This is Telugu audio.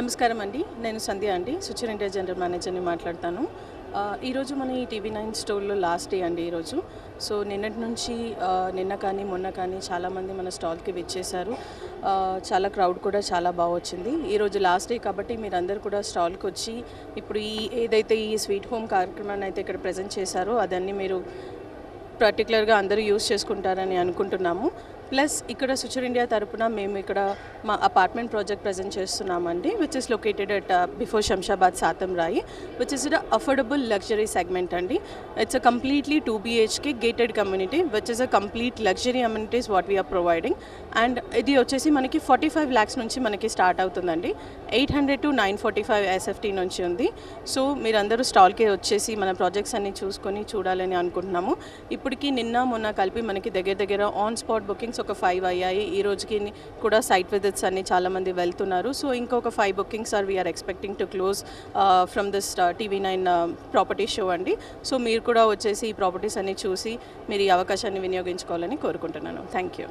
నమస్కారం అండి. నేను సంధ్య అండి. సుచర్ ఇండియా జనరల్ మేనేజర్ని మాట్లాడతాను. ఈరోజు మన ఈ టీవీ నైన్ స్టోర్లో లాస్ట్ డే అండి ఈరోజు. సో నిన్నటి నుంచి నిన్న కానీ మొన్న కానీ చాలామంది మన స్టాల్కి విచ్చేశారు. చాలా క్రౌడ్ కూడా చాలా బాగా వచ్చింది. ఈరోజు లాస్ట్ డే కాబట్టి మీరు అందరు కూడా స్టాల్కి వచ్చి ఇప్పుడు ఈ ఏదైతే ఈ స్వీట్ హోమ్ కార్యక్రమాన్ని అయితే ఇక్కడ ప్రజెంట్ చేశారో అదన్నీ మీరు పర్టికులర్గా అందరూ యూజ్ చేసుకుంటారని అనుకుంటున్నాము. ప్లస్ ఇక్కడ సుచర్ ఇండియా తరపున మేము ఇక్కడ మా అపార్ట్మెంట్ ప్రాజెక్ట్ ప్రజెంట్ చేస్తున్నామండి which is located at before Shamshabad Satham Rai which is affordable luxury segment అండి. It's a completely two BHK gated community which is a complete luxury amenities what we're providing and ఇది వచ్చేసి మనకి ఫార్టీ ఫైవ్ ల్యాక్స్ నుంచి మనకి స్టార్ట్ అవుతుందండి. Eight hundred to nine forty five SFT నుంచి ఉంది. సో మీరందరూ స్టాల్కే వచ్చేసి మన ప్రాజెక్ట్స్ అన్ని చూసుకొని చూడాలని అనుకుంటున్నాము. ఇప్పటికి నిన్న మొన్న కలిపి మనకి దగ్గర దగ్గర ఆన్ స్పాట్ బుకింగ్స్ ఒక ఫైవ్ అయ్యాయి. ఈ రోజుకి కూడా సైట్ విజిట్స్ అన్ని చాలామంది వెళ్తున్నారు. సో ఇంకొక five bookings are we're expecting to close from this TV nine property show అండి. సో మీరు కూడా వచ్చేసి ఈ ప్రాపర్టీస్ అన్ని చూసి మీరు ఈ అవకాశాన్ని వినియోగించుకోవాలని కోరుకుంటున్నాను. Thank you